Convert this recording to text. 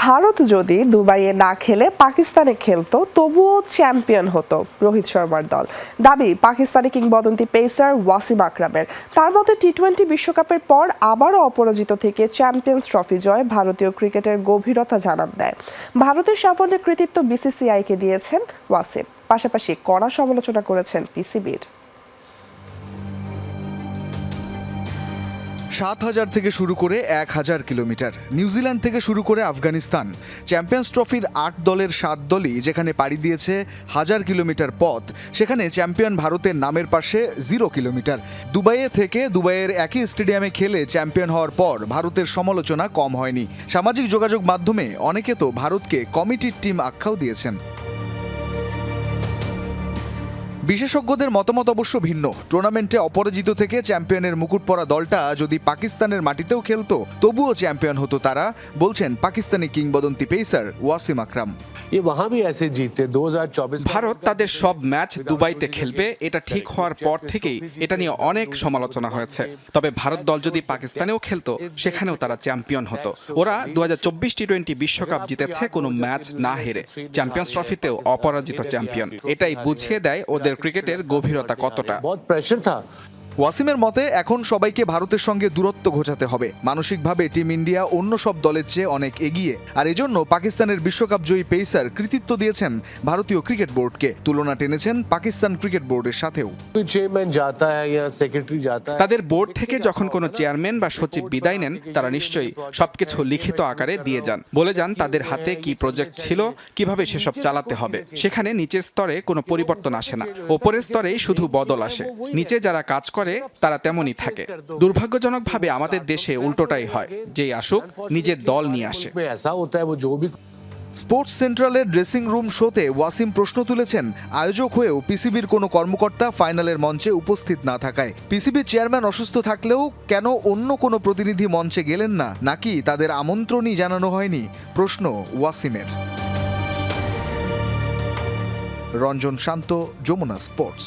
ভারত যদি দুবাইয়ে না খেলে পাকিস্তানে খেলতো, তবুও চ্যাম্পিয়ন হতো রোহিত শর্মার দল। দাবি, পাকিস্তানি কিংবদন্তি পেসার ওয়াসিম আকরামের। তার মতে টি টোয়েন্টি বিশ্বকাপের পর আবারও অপরাজিত থেকে চ্যাম্পিয়ন্স ট্রফি জয় ভারতীয় ক্রিকেটের গভীরতা জানান দেয়। ভারতের সাফল্যের কৃতিত্ব বিসিসিআইকে দিয়েছেন ওয়াসিম। পাশাপাশি কড়া সমালোচনা করেছেন পিসিবির সাত হাজার থেকে শুরু করে এক হাজার কিলোমিটার। নিউজিল্যান্ড থেকে শুরু করে আফগানিস্তান। চ্যাম্পিয়ন্স ট্রফির আট দলের সাত দলই যেখানে পাড়ি দিয়েছে হাজার কিলোমিটার পথ, সেখানে চ্যাম্পিয়ন ভারতের নামের পাশে জিরো কিলোমিটার। দুবাইয়ে থেকে দুবাইয়ের একই স্টেডিয়ামে খেলে চ্যাম্পিয়ন হওয়ার পর ভারতের সমালোচনা কম হয়নি। সামাজিক যোগাযোগ মাধ্যমে অনেকে তো ভারতকে কমিটির টিম আখ্যাও দিয়েছেন। বিশেষজ্ঞদের মতামত অবশ্য ভিন্ন। টুর্নামেন্টে অপরাজিত থেকে চ্যাম্পিয়নের মুকুট পরা দলটা যদি পাকিস্তানের মাটিতেও খেলতো তবুও চ্যাম্পিয়ন হতো তারা বলছেন পাকিস্তানি কিংবদন্তি পেসার ওয়াসিম আকরাম। ভারত তাদের সব ম্যাচ দুবাইতে খেলবে এটা ঠিক হওয়ার পর থেকেই এটা নিয়ে অনেক সমালোচনা হয়েছে। তবে ভারত দল যদি পাকিস্তানেও খেলতো সেখানেও তারা চ্যাম্পিয়ন হতো। ওরা দু হাজার চব্বিশ টি টোয়েন্টি বিশ্বকাপ জিতেছে কোনো ম্যাচ না হেরে। চ্যাম্পিয়ন্স ট্রফিতেও অপরাজিত চ্যাম্পিয়ন। এটাই বুঝিয়ে দেয় ওদের ক্রিকেটের গভীরতা কতটা? ওয়াসিমের মতে এখন সবাইকে ভারতের সঙ্গে দূরত্ব ঘোচাতে হবে। মানসিকভাবে টিম ইন্ডিয়া অন্য সব দলের চেয়ে অনেক এগিয়ে। আর এজন্য পাকিস্তানের বিশ্বকাপ জয়ী পেসার কৃতিত্ব দিয়েছেন ভারতীয় ক্রিকেট বোর্ডকে। তুলনা টেনেছেন পাকিস্তান ক্রিকেট বোর্ডের সাথেও। তাদের বোর্ড থেকে যখন কোনো চেয়ারম্যান বা সচিব বিদায় নেন তারা নিশ্চয়ই সবকিছু লিখিত আকারে দিয়ে যান। বলে যান তাদের হাতে কি প্রজেক্ট ছিল কীভাবে সেসব চালাতে হবে। সেখানে নিচের স্তরে কোনো পরিবর্তন আসে না। ওপরের স্তরেই শুধু বদল আসে। নিচে যারা কাজ করে করে তারা তেমনই থাকে। দুর্ভাগ্যজনকভাবে আমাদের দেশে উল্টোটাই হয়, যেই আসুক, নিজের দল নিয়ে আসে। স্পোর্টস সেন্ট্রালের ড্রেসিং রুম শোতে ওয়াসিম প্রশ্ন তুলেছেন, আয়োজক হয়েও পিসিবির কোনো কর্মকর্তা ফাইনালের মঞ্চে উপস্থিত না থাকায়। পিসিবির চেয়ারম্যান অসুস্থ থাকলেও কেন অন্য কোনো প্রতিনিধি মঞ্চে গেলেন না, নাকি তাদের আমন্ত্রণই জানানো হয়নি? প্রশ্ন ওয়াসিমের। রঞ্জন শান্ত, যমুনা স্পোর্টস।